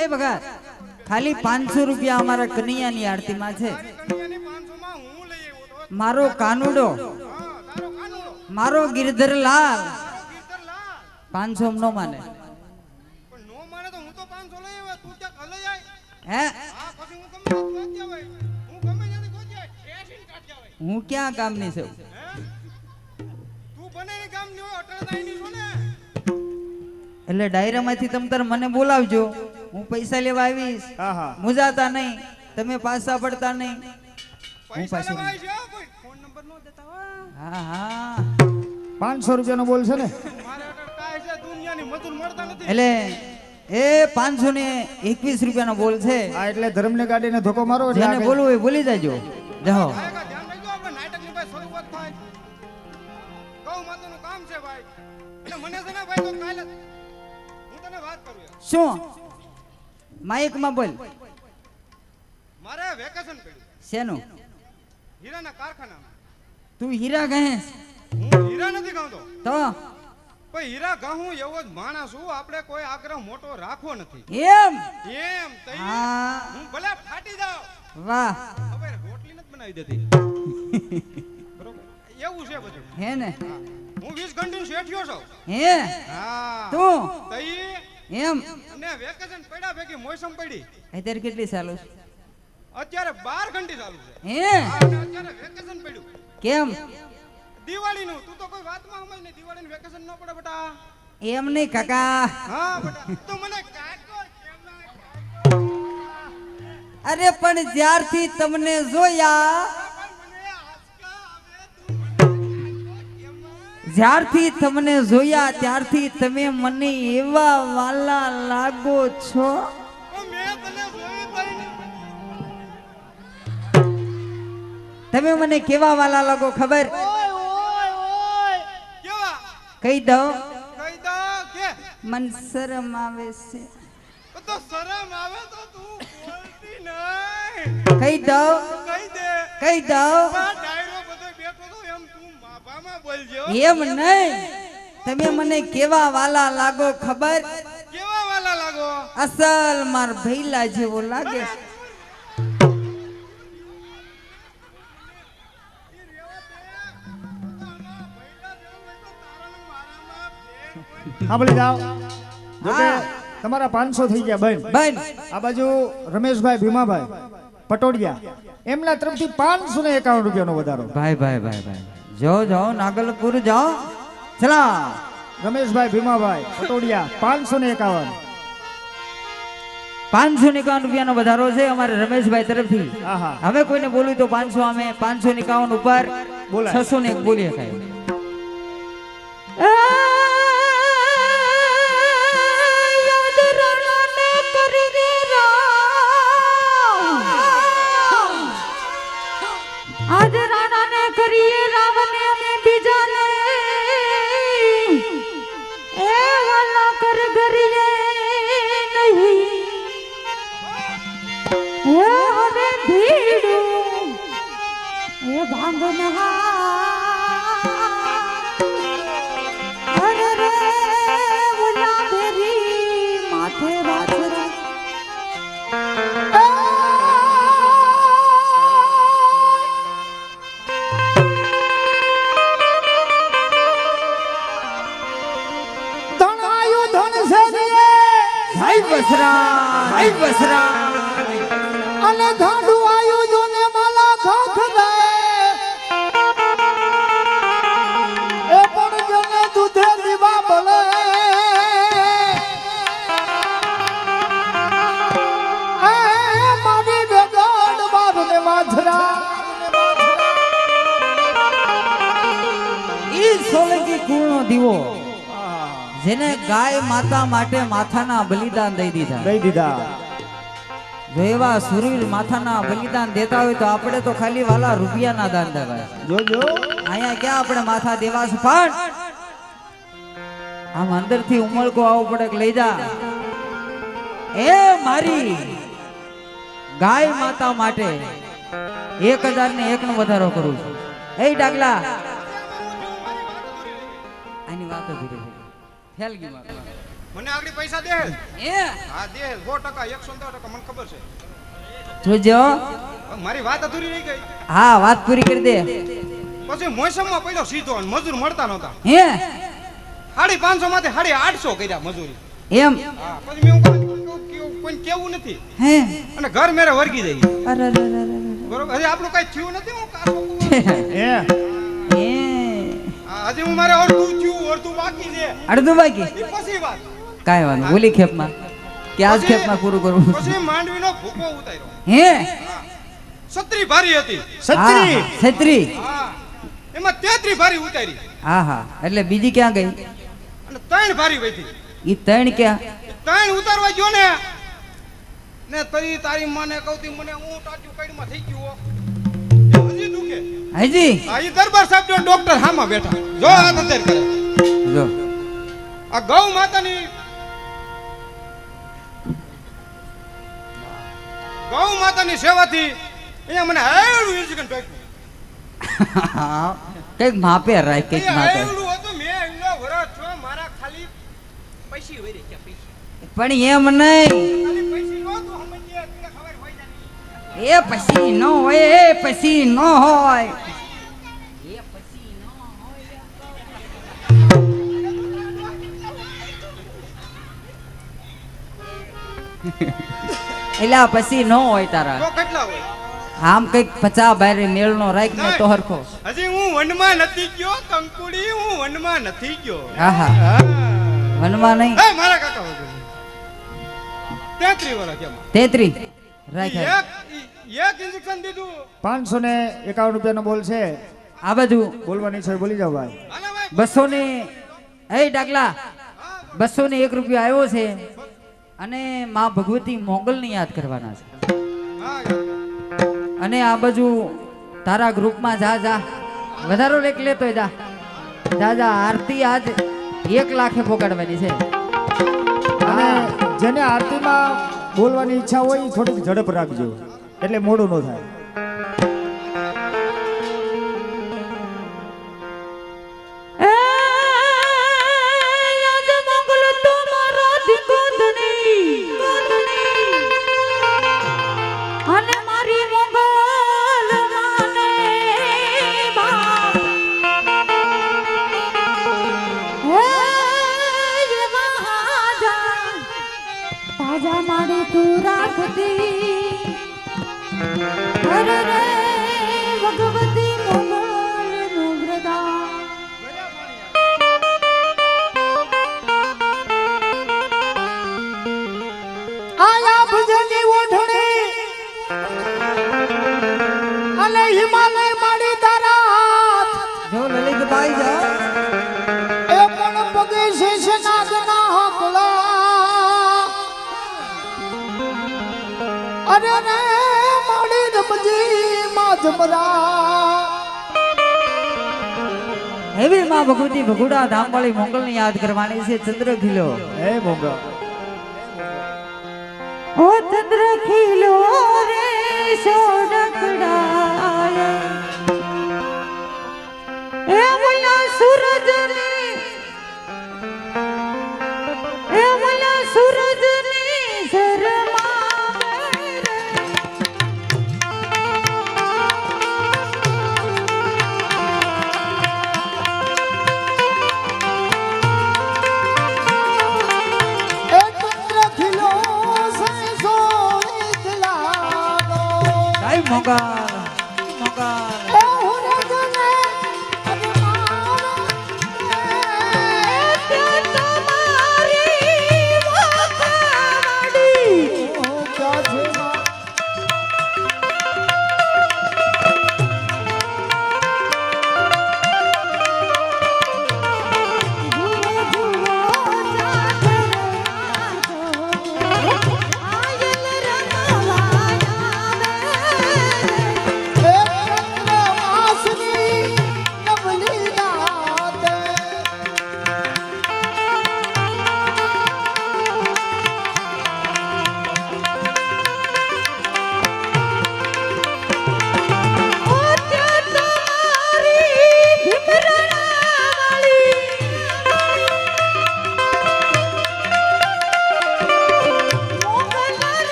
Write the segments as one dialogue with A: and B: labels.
A: એ ભગત ખાલી પાંચસો રૂપિયા અમારા કનૈયાની આરતીમાં છે.
B: તારી કન્યાની 500 માં હું લઈ આવ્યો તો.
A: મારો કાનુડો. મારો
B: ગિરધર લાલ
A: પાંચસો નો માને.
B: હું તો 500 લઈ આવ્યો. તું ક્યાંક હલાઈ જાય.
A: હે? ક્યાં કામની છું?
B: તું બને કામની હોય, દાયની છો ને.
A: એટલે ડાયરામાંથી તમે તાર મને બોલાવજો. હું પૈસા લેવા આવીશ.
C: હા હા.
A: મુજાતા નહીં. તમે પાછા પડતા નહીં.
B: હું
A: પાછો
B: હો, કોઈ ફોન નંબર નો દેતા હોય.
A: હા હા.
C: પાંચસો રૂપિયાનો બોલ છે ને.
A: એટલે એ પાંચસો ને એકવીસ રૂપિયાનો બોલ છે.
C: આ એટલે ધર્મને ગાડીને ધોકો મારો એટલે
A: બોલવું હોય બોલી જાજો. જાઓ.
B: આયકા ધ્યાન રાખજો, આપણે નાટકની ભાઈ શરૂઆત થાય. ગૌ માતાનું કામ છે ભાઈ. મને છે ને ભાઈ તો કાલે વાત માઇકમાં
A: શું બોલ.
B: મારે વેકેશન પડ્યું
A: શેનું?
B: હીરાના કારખાનામાં.
A: તું હીરા કહે
B: હું હીરા નથી ગાતો
A: તો?
B: પણ હીરા ગાહું એવો જ માણસ છું આપણે કોઈ આગ્રહ મોટો રાખવો નથી.
A: એમ?
B: એમ તઈ
A: હા.
B: ભલે ફાટી જાઉં.
A: વાહ.
B: હવે રોટલી નથી બનાવી દેતી. બરોબર? એવું છે બધું.
A: હે ને?
B: હું. વીસ ઘંટી શેઠિયો છું.
A: હે?
B: હા.
A: તું?
B: તઈ
A: એમ?
B: અને વેકેશન પડ્યા ભેગી મોસમ પડી.
A: અત્યારે કેટલી ચાલુ છે?
B: અત્યારે બાર ઘંટી ચાલુ છે.
A: હે?
B: અત્યારે વેકેશન પડ્યું.
A: કેમ?
B: દિવાળીનું તું તો કોઈ વાતમાં સમજ નહીં. દિવાળીનું વેકેશન ન પડે બેટા.
A: એમ નહીં કાકા.
B: હા બેટા. તું મને ના કાકો?
A: અરે પણ જ્યારથી તમને જોયા જ્યારથી તમને જોયા, ત્યારથી તમે મને એવા વાલા લાગો છો. તમે મને કેવા વાલા લાગો ખબર? કહી દઉં. મન શરમ આવે છે. કહી દઉં.
B: કહી દે
A: કહી દઉં
B: આ ડાયરો બધો બેઠો તો એમ તું માભામાં બોલજો
A: એમ નહીં. તમે મને કેવા વાલા લાગો ખબર?
B: કેવા વાલા લાગો?
A: અસલ માર ભૈલા જેવો લાગે છે.
C: સાંભળી જાઓ. જો કે
A: હા.
C: તમારા પાંચસો થઈ ગયા બેન
A: બેન
C: આ બાજુ રમેશભાઈ ભીમાભાઈ પટોડિયા. એમના તરફથી પાંચસો ને એકાવન રૂપિયાનો વધારો.
A: ભાઈ ભાઈ ભાઈ ભાઈ. જાઓ જાઓ નાગલપુર જાઓ. ચલા.
C: રમેશભાઈ ભીમાભાઈ પટોડિયા પાંચસો ને એકાવન.
A: પાંચસો એકાવન રૂપિયાનો વધારો છે અમારે રમેશભાઈ તરફથી. હવે કોઈને બોલ્યું તો પાંચસો અમે પાંચસો એકાવન ઉપર. છસો ને એક બોલી શકાય માટે માથાના બલિદાન દઈ દીધા.
C: દઈ દીધા.
A: વેવા સુરવીર માથાના બલિદાન દેતા હોય તો આપણે તો ખાલી વાલા રૂપિયાના દાન દેવાય.
C: જોજો.
A: અહીંયા ક્યાં આપણે માથા દેવા છે? પણ આમ અંદરથી ઉમળકો આવો પડે કે લઈ જા. એ મારી ગાય માતા માટે એક હજાર ને એક નો વધારો કરું છું. એ ડાગલા. આની વાત ફેલ ગયું
B: મને આગળ પૈસા દે.
A: હે?
B: હા દે. સો ટકા એકસો દસ ટકા મને ખબર છે.
A: જોજો.
B: મારી વાત અધૂરી રહી ગઈ.
A: હા વાત પૂરી કરી દે.
B: પછી મોસમમાં પડ્યો સીધો અને મજૂર મળતા નહોતા.
A: હે?
B: સાડી પાંચસો માંથી સાડી આઠસો કર્યા મજૂરી.
A: એમ?
B: પછી મેં કોઈ કેવું- નથી.
A: હે?
B: અને ઘર મેરે વર્ગી જઈ
A: અરે અરે અરે અરે.
B: બરોબર? હજી આપણું કઈ થયું નથી? હે
C: હે?
B: હજી હું મારે અડધું થયું અડધું બાકી છે.
A: અડધું બાકી?
B: પછી વાત.
A: કાંઈ વાંધો ઓલી ખેપમાં. કે આજ ખેપમાં પૂરું કરવું
B: પછી માંડવીનો ભૂકો ઉતાર્યો.
A: હે?
B: છત્રી ભારી હતી.
A: છત્રી? છત્રી?
B: હા. એમાં તેત્રી ભારી ઉતારી.
A: હા હા. એટલે બીજી ક્યાં ગઈ?
B: અને ત્રણ ભારી વધી.
A: ઈ ત્રણ ક્યાં?
B: ત્રણ ઉતારવા ગયો ને. ને તરી તારી મને કહું મને હું ટાટ્યું કઈડમાં થઈ ગયો હો. એ હજી દુખે.
A: હજી?
B: આ ઈ દરબાર સાહેબ જો ડોક્ટર હામાં બેઠા. જો આ નતર કરે.
A: જો.
B: આ ગૌ માતાની ગૌ માતાની સેવાથી અહીંયા મને હેડું ઇન્જિન ટોક્યું
A: કંઈક માપે રાખ કંઈક માપે.
B: હેડું હતું મેં એનો વરસ છો મારા ખાલી પૈસી વરી ગયા પૈસી.
A: પણ એમ નહીં.
B: ખાલી પૈસી નો તો સમજીએ કે ખબર હોય
A: એ પછી ન હોય એ પછી ન હોય. એલા પછી નો હોય તારા.
B: કેટલા હોય?
A: આમ કંઈક પચા બારે મેળ નો રાખ ને તો હરખો.
B: હજી હું વનમાં નથી ગયો કંકુડી હું વનમાં નથી ગયો.
A: આહા.
B: હા.
A: વનમાં નહીં?
B: એ મારા કાકા હોય તેત્રી વર્ષ એમાં.
A: તેત્રી. રાખ
B: એક એક ઇન્જેક્શન દીધું.
C: પાંચસો ને એકાવન રૂપિયાનો બોલ છે.
A: આ બાજુ.
C: બોલવાની છે બોલી જાઓ ભાઈ.
B: હાલે ભાઈ.
A: બસો ને એ ડાકલા બસો ને એક રૂપિયા આવ્યો છે. અને માં ભગવતી મોગલને યાદ કરવાના છે. અને આ બાજુ તારા ગ્રુપમાં જા જા. વધારો લેખ લેતો જા. જા જા આરતી આજ એક લાખે પોગાડવાની છે.
C: અને જેને આરતીમાં બોલવાની ઈચ્છા હોય એ થોડીક ઝડપ રાખજો. એટલે મોડું ન થાય.
A: એવી માં ભગવતી ભગુડા ધામવાળી મોગલને યાદ કરવાની છે ચંદ્ર ખીલો.
C: હે મોગલ.
D: ઓ ચંદ્ર ખીલો રે સોડકડા એ મુલા સૂરજની
A: કાઈ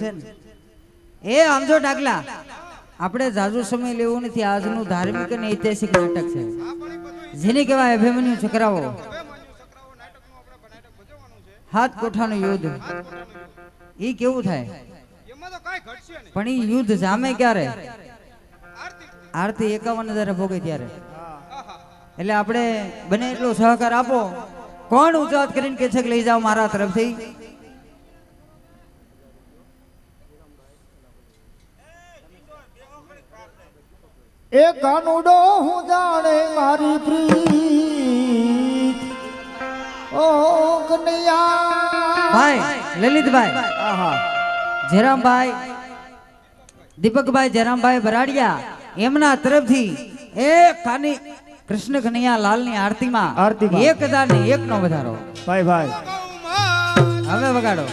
C: છે
D: ને? એ આમજો ડાગલા આપણે જાજુ સમય લેવો નથી. આજનું ધાર્મિક અને ઐતિહાસિક નાટક છે. જેને કહેવાય અભિમન્યુ ચક્રાવો.
B: બે માન્યુ સકરાવો નાટકનું આપણે નાટક ભજવવાનું છે
D: હાથ કોઠાનું યુદ્ધ. એ કેવું થાય? પણ એ યુદ્ધ જામે ક્યારે?
B: આરતી
D: એકાવન હજાર ભોગે ત્યારે. એટલે આપણે બને એટલો સહકાર આપો. કોણ ઉચાત કરીને કે છે લઈ જાઓ મારા તરફથી?
C: એ કાનુડો હું જાણે મારી પ્રીત. ઓ કનૈયા.
D: ભાઈ લલિતભાઈ.
C: આહા.
D: જયરામભાઈ દીપકભાઈ જયરામભાઈ ભરાડિયા એમના તરફથી એ કાની કૃષ્ણ કનૈયા લાલની આરતીમાં
C: આરતી
D: એક હજાર ને એક નો વધારો.
C: ભાઈ ભાઈ.
D: હવે વગાડો.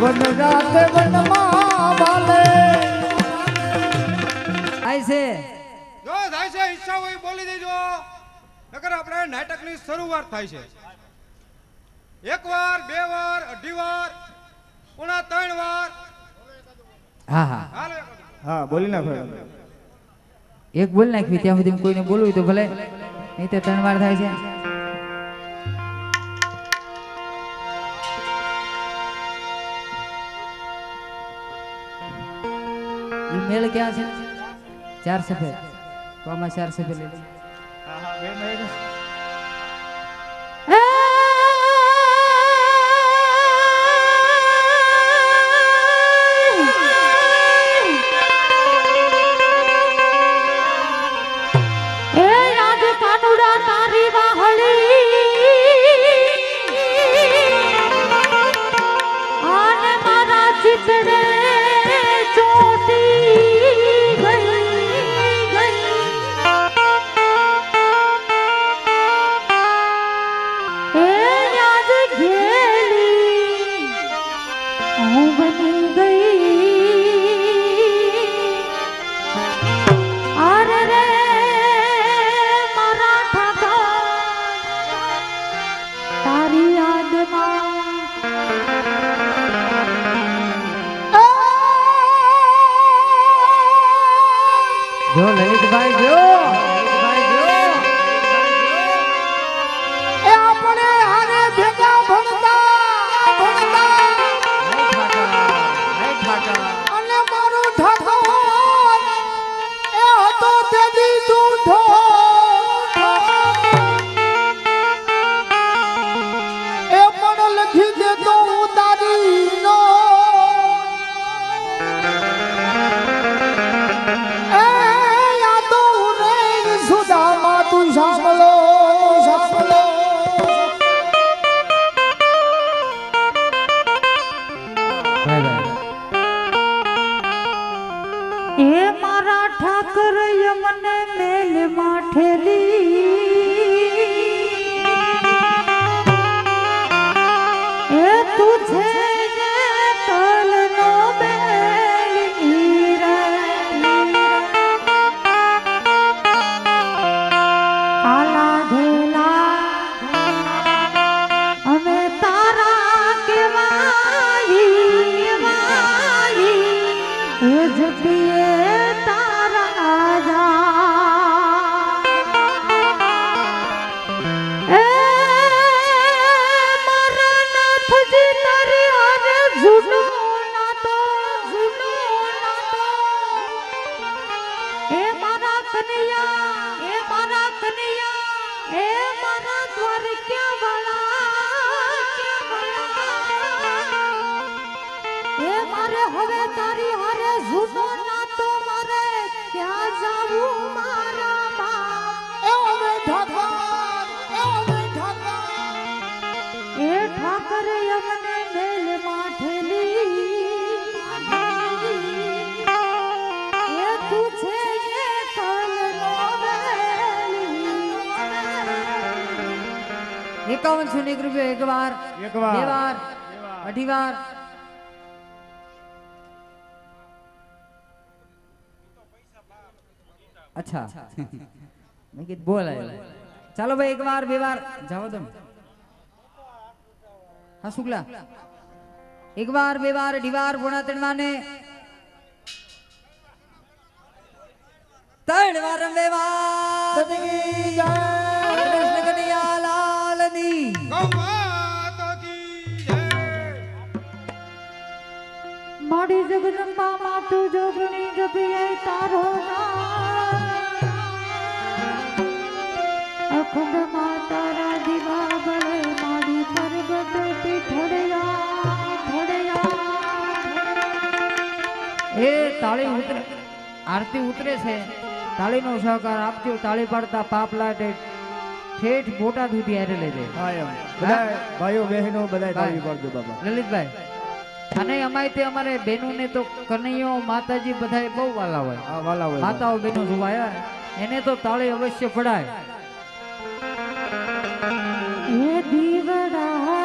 C: વન રાતે વનમાં બાલે
D: થાય છે.
B: જો થાય છે ઈચ્છા હોય બોલી દેજો. નકર આપણે નાટકની શરૂઆત થાય છે. એક વાર બે વાર અઢી વાર પુણા ત્રણ વાર.
D: હા હા.
C: હા બોલી નાખો
D: એક બોલ નાખવી ત્યાં સુધી કોઈને બોલવું હોય તો ભલે. નહીં તો ત્રણ વાર થાય છે. મેળ ક્યાં છે? ચાર સફેદ તો આમાં ચાર સફેદ લઈ લો. ঠেলি
A: એકાવન ને એક રૂપિયો એક વાર. બે વાર અઢી વાર અચ્છા. મેં કીધું બોલાય. ચાલો ભાઈ એક વાર બે વાર જાઓ તમે. હા શુક્લા. એક વાર બે વાર અઢી વાર પોણા ત્રણ વાર ને ત્રણ વાર બે વાર
D: માડી જગદંબા માતું જોગણી જપીએ તારો નામ અખંડ માતારા દીવા બળે માડી પર્વત પીઠડયા ઠડયા
A: એ તાળી ઉતરે આરતી ઉતરે છે. તાળીનો સહકાર આપજો તાળી પાડતા પાપ લાટે ઠેઠ બોટા સુધી હારે લેજે
C: હા ભાઈઓ બહેનો બધા તાળી પાડજો બાબા
A: લલિતભાઈ અને અમાય તે અમારે બહેનોને તો કનૈયો માતાજી બધા બહુ વાલા હોય.
C: વાલા હોય.
A: માતાઓ બહેનો જોવા એને તો તાળી અવશ્ય પડાય.
D: દીવડા